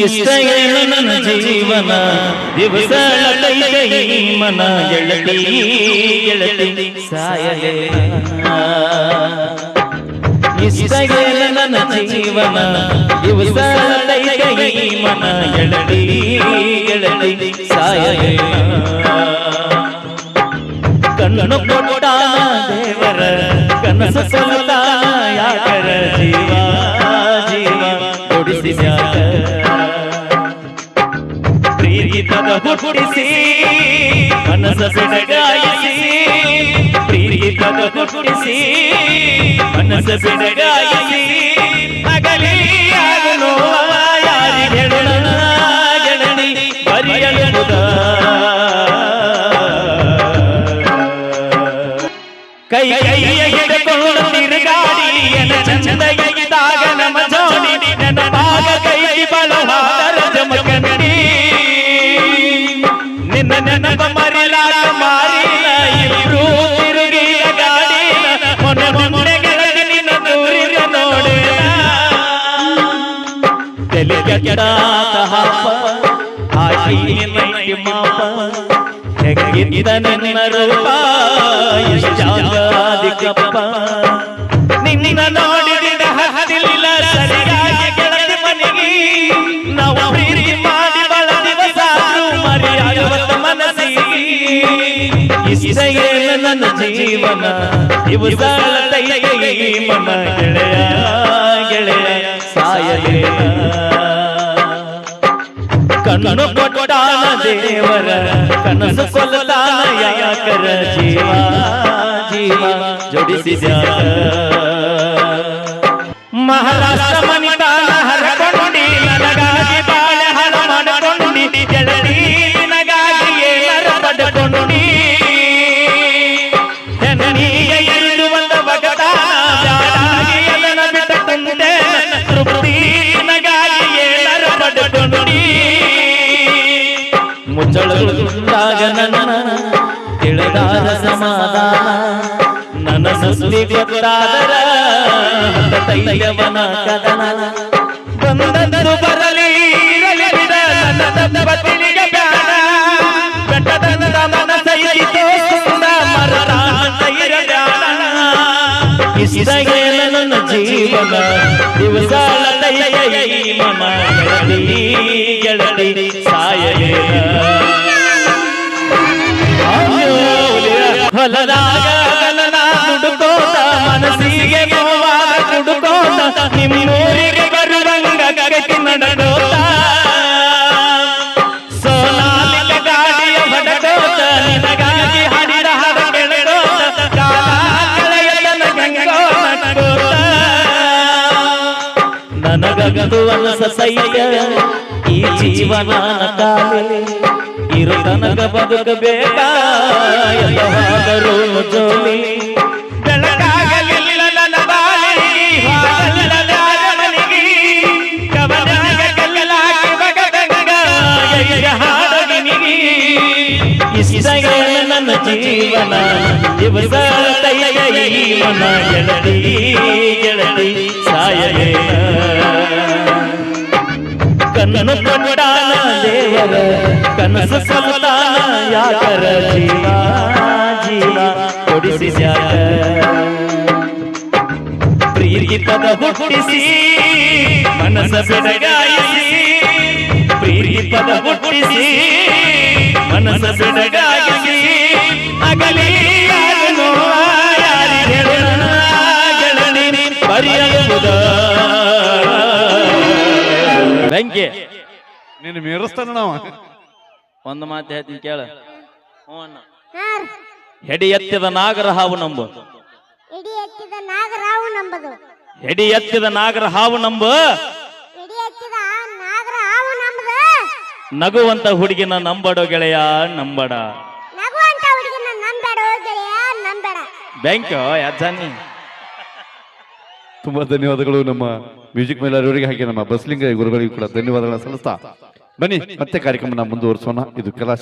ಇಷ್ಟ ಏನು ನನ್ನ ಜೀವನ ದಿವಸ ಕೈ ಮನ ಗೆಳತಿ ಗೆಳತಿ ಸಾಯಲೇ ಇಷ್ಟ ಏನು ನನ್ನ ಜೀವನ ದಿವಸ ಕೈ ಮನ ಗೆಳತಿ ಗೆಳತಿ ಸಾಯಲೇ ಕಣ್ಣು ಕೊಟ್ಟ ದೇವರ ಕನಸು ಸೊಲ್ಲ ಯಾಕರ ಜೀವ ಜೀವ ಪ್ರೀತಿಪದ ಹುಟ್ಟಿಸಿ ಮನಸ್ಸ ಬೆಡಗಾಯಿಸಿ ಪ್ರೀತಿಪದ ಹುಟ್ಟಿಸಿ ಮನಸ್ಸ ಬೆಡಗಾಯಿಸಿ ಅಗಲಿ ಆಗಲು ಯಾರಿಗೆ ನೆನಪ ಮರಿಲಾಗ ಮಾರಿನ ಇಬ್ರು ತಿರುಗಿಯ ಗಾಡಿನ ಮೊನ್ನೆ ಮೊನ್ನೆ ಗೆಳತಿ ನಿನ್ನ ದೂರಿನ ನೋಡಿನ ತಲೆ ಕೆಟ್ಟಾತ ಹಾಪ ಆಶಿ ನೈ ಮಾಪ ಹೆಂಗಿದ್ದ ನನ್ನ ರೂಪ ಇಷ್ಟಾದಿಕಪ್ಪ ನಿನ್ನ ನನ್ನ ಇವು ದಿವಸ ಮನ ಗೆಳೆಯ ಗೆಳೆಯ ಸಾಯಲೇನ ಕಣ್ಣು ಕೊಟ್ಟಾನ ದೇವರ, ಕನಸು ಕೊಲ್ಲತಾನ ಜೀವ ಜೀವ ಜೋಡಿಸಿದ. ಮಹಾರಾಷ್ಟ್ರ ಮನಿತಾನ ಮುಚ್ಚಳಗುಂದಾಗ ನನ್ನ ತಿಳಿದಾದ ಸಮಾಧಾನ ನನ್ನ ಸುದ್ದಿ ಗೊತ್ತಾದರ ತೈಲವನ ಕದನ ಬಂದದ್ದು ಬರಲಿ ಇರಲಿ ಬಿಡ ನನ್ನ ದಂಪತಿಗೆ ಬ್ಯಾಡ ಬೆಟ್ಟದ ಮನಸ್ಸೈತೋ ಸುಂದ ಮರದ ಇರಬ್ಯಾಡ ಇಷ್ಟಗೇನ ನನ್ನ ಜೀವನ ದಿವಸ ಮಮ ಗೆಳತಿ ಗೆಳತಿ ಹೊಲದಾಗ ದುಡುಕೋತ ಮನಸ್ಸಿಗೆ ಕುಡುಕೋತ ನಿಮ್ಮೂರಿಗೆ ಬರುವಂಗ ಗಗತಿ ನಡೆದೋತ ನನಗದು ಅನಸೈಯ ಈ ಜೀವನ ಕಾಲೇ ಇರು ತನಕ ಬದುಕಬೇಕ ಎಲ್ಲವಾದರೂ ಜೋಲಿ ಬೆಳಕಾಗಲಿಲ್ಲ ನನ್ನ ಬಾಳಿ ಹಾಗಲ್ಲ ಯಾರ ಮನೆಗೆ ಕವನಾಗ ಕಲ್ಲಲಾಗಿ ಬಗದಂಗ ಹಾಡಗಿನಿಗೆ ಇಷ್ಟಗೇನ ನನ್ನ ಜೀವನ ದಿವಸ ಈ ಮನ ಗೆಳತಿ ಗೆಳತಿ ಸಾಯಲೇನ ದೇವರ ಕನಸು ಸಮತಾನ ಯಾಕರ ಜೀವ ಜೀವ ಕೊಡಿಸಿದ್ಯಾಕ ಪ್ರೀತಿ ಪದ ಹುಟ್ಟಿಸಿ ಮನಸ್ಸ ಬೆಡಗಾಯಿಸಿ ಪ್ರೀತಿ ಪದ ಹುಟ್ಟಿಸಿ ಮನಸ್ಸ ಬೆಡಗಾಯಿಸಿ ಅಗಲಿ ಯಾರನೋ ಯಾರಿಗೆ ಹೇಳೋಣ ಗೆಳತಿ ಬರೆಯುವುದ ಬೆಂಕಿ ನೀನು ಮೀರಿಸ್ತಾನ ನಾವ. ಒಂದು ಮಾತು ಹೇಳ್ತೀನಿ ಕೇಳ. ಹ್ಞೂ ಅಣ್ಣ ಹಾರ್. ಹೆಡಿ ಎತ್ತಿದ ನಾಗರ ಹಾವು ನಂಬು. ಇಡಿ ಎತ್ತಿದ ನಾಗರಾವು ನಂಬದು. ಹೆಡಿ ಎತ್ತಿದ ನಾಗರ ಹಾವು ನಂಬು. ಇಡಿ ಎತ್ತಿದ ನಾಗರ ಹಾವು ನಂಬದು. ನಗುವಂತ ಹುಡುಗಿನ ನಂಬಡೋ ಗೆಳೆಯ ನಂಬಡ. ನಗುವಂತ ಹುಡುಗಿನ ನಂಬೇಡ ಗೆಳೆಯ ನಂಬೇಡ. ಬ್ಯಾಂಕ್ ಯಾಜಾನಿ ತುಂಬಾ ಧನ್ಯವಾದಗಳು. ನಮ್ಮ ಮ್ಯೂಸಿಕ್ ಮೇಲೆ ಹಾಗೆ ನಮ್ಮ ಬಸ್ಲಿಂಗ ಗುರುಗಳಿಗೂ ಕೂಡ ಧನ್ಯವಾದಗಳನ್ನ ಸಲ್ಲಿಸ್ತಾ ಬನ್ನಿ, ಮತ್ತೆ ಕಾರ್ಯಕ್ರಮನ ಮುಂದುವರಿಸೋಣ. ಇದು ಕಲಾ